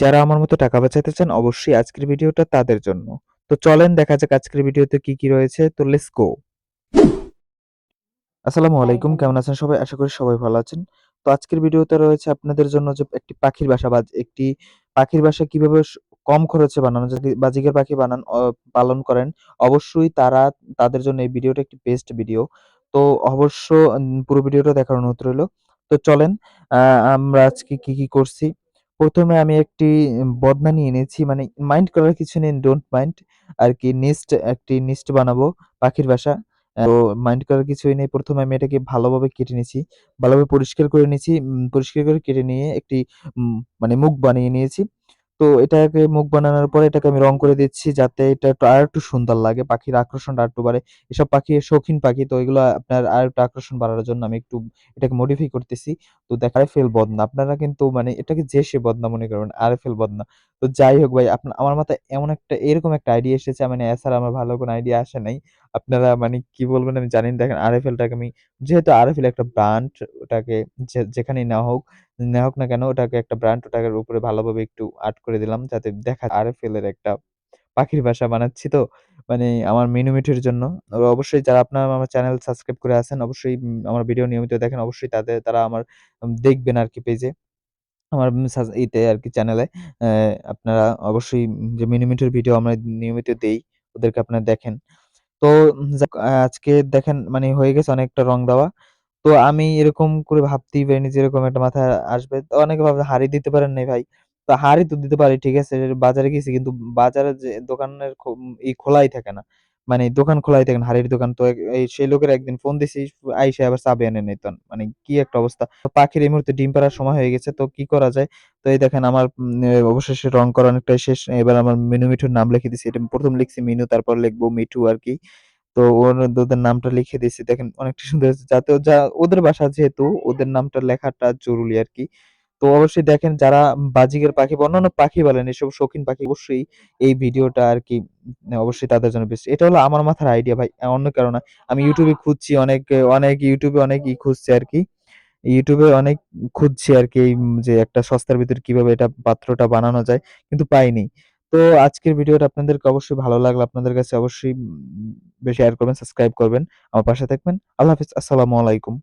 যারা আমার মতো টাকা বাঁচাতে চান অবশ্যই আজকের ভিডিওটা তাদের জন্য। তো চলেন দেখা যাক আজকের ভিডিওতে কি, কি রয়েছে। তো লেটস গো। আসসালামু আলাইকুম। কেমন আছেন সবাই? আশা করি সবাই ভালো আছেন। তো আজকের ভিডিওতে রয়েছে আপনাদের জন্য যে একটি পাখির বাসা বা একটি পাখির বাসা কীভাবে কম খরচে বানানো যদি বাজিকের পাখি বানান পালন করেন অবশ্যই তারা তাদের জন্য এই ভিডিওটা একটি বেস্ট ভিডিও। তো অবশ্য পুরো ভিডিওটা দেখার অনুরোধ রইল। তো চলেন আমরা আজকে কি, কি করছি। ১ম এ আমি একটি বদনা নিয়ে নিয়েছি মানে মাইন্ড করার কিছু নেই ডোন্ট মাইন্ড আর কি নেস্ট একটি নেস্ট বানাবো পাখির বাসা। তো মাইন্ড করার কিছুই নেই। প্রথমে আমি এটাকে ভালোভাবে কেটে নিয়েছি ভালোভাবে পরিষ্কার করে নিয়েছি পরিষ্কার করে কেটে নিয়ে একটি মানে মুখ বানিয়ে নিয়েছি। তো এটাকে মুখ বানানোর পরে এটাকে আমি রং করে দিচ্ছি যাতে এটা একটু আরেকটু সুন্দর লাগে। পাখির আকর্ষণটা আরেকটু বাড়ে। এসব পাখি, শৌখিন পাখি, তো এগুলা আপনার আর একটু আকর্ষণ বাড়ানোর জন্য আমি একটু এটাকে মডিফাই করতেছি। তো দেখা ফেল বদনা। আপনারা কিন্তু মানে এটাকে যে সে বদনা মনে করবেন। আর ফেল বদনা। তো যাই হোক ভাই, আপনার, আমার মাথায় এমন একটা, এরকম একটা আইডিয়া এসেছে মানে এছাড়া আমার ভালো কোনো আইডিয়া আসে নাই। আপনারা মানে কি বলবেন আমি জানি না। দেখেন আরএফএলটাকে আমি, যেহেতু আর আরএফএল একটা ব্র্যান্ড ওটাকে যেখানেই নেওয়া হোক, না হোক না কেন, ওটাকে একটা ব্র্যান্ড ওটার উপরে ভালোভাবে একটু আর্ট করে দিলাম যাতে দেখা আরএফএল এর একটা পাখির বাসা বানাচ্ছি তো মানে আমার মিনু মিনুমিঠুর জন্য। অবশ্যই যারা আপনারা আমার চ্যানেল সাবস্ক্রাইব করে আছেন, অবশ্যই আমার ভিডিও নিয়মিত দেখেন। অবশ্যই তাদের, তারা আমার দেখবেন আর কি পেজে। আমার, উম আর কি চ্যানেলে। আপনারা অবশ্যই যে মিনুমিঠুর ভিডিও আমরা নিয়মিত দেই। ওদেরকে আপনারা দেখেন। তো আজকে দেখেন মানে হয়ে গেছে অনেকটা রং দেওয়া। তো আমি এরকম করে ভাবতেই পারিনি যে এরকম একটা মাথায় আসবে। অনেকে ভাবে হাঁড়ি দিতে পারেন নাই ভাই। তো হাঁড়ি তো দিতে পারি, ঠিক আছে। বাজারে গেছি, কিন্তু বাজারে যে দোকানের খো ই খোলাই থাকে না। মানে দোকান খোলাই থাকে না হাঁড়ির দোকান। তো এই সেই লোকের একদিন ফোন দিছি, আইসা আবার চাবি এনে নিত। মানে কি একটা অবস্থা। পাখির এই মুহূর্তে ডিম পাড়ার সময় হয়ে গেছে। তো কি করা যায়? তো এই দেখেন আমার অবশেষে রং করা অনেকটাই শেষ। এবার আমার মিনু-মিঠুর নাম লিখে দিছি। এটা প্রথম লিখছি মিনু, তারপর লিখব মিঠু আর কি তো ওদের নামটা লিখে দিছি। দেখেন অনেকটা সুন্দর। যাতে যা, ওদের বাসা যেহেতু, ওদের নামটা লেখাটা জরুরি আরকি। তো অবশ্যই দেখেন যারা বাজিগার পাখি বা অন্যান্য পাখি বলেন এসব শৌখিন পাখি অবশ্যই এই ভিডিওটা আর কি অবশ্যই তাদের জন্য বেস্ট। এটা হলো আমার মাথার আইডিয়া ভাই। অন্য কারও না। আমি ইউটিউবে খুঁজছি অনেক অনেক ইউটিউবে অনেক ই খুঁজছি আর কি ইউটিউবে অনেক খুঁজছি আর কি যে একটা সস্তার ভিতরে কীভাবে এটা পাত্রটা বানানো যায় কিন্তু পাইনি। তো আজকের ভিডিওটা আপনাদেরকে অবশ্যই ভালো লাগল আপনাদের কাছে অবশ্যই উম বে শেয়ার করবেন, সাবস্ক্রাইব করবেন। আমার পাশে থাকবেন। আল্লাহ হাফিজ আসসালামু আলাইকুম।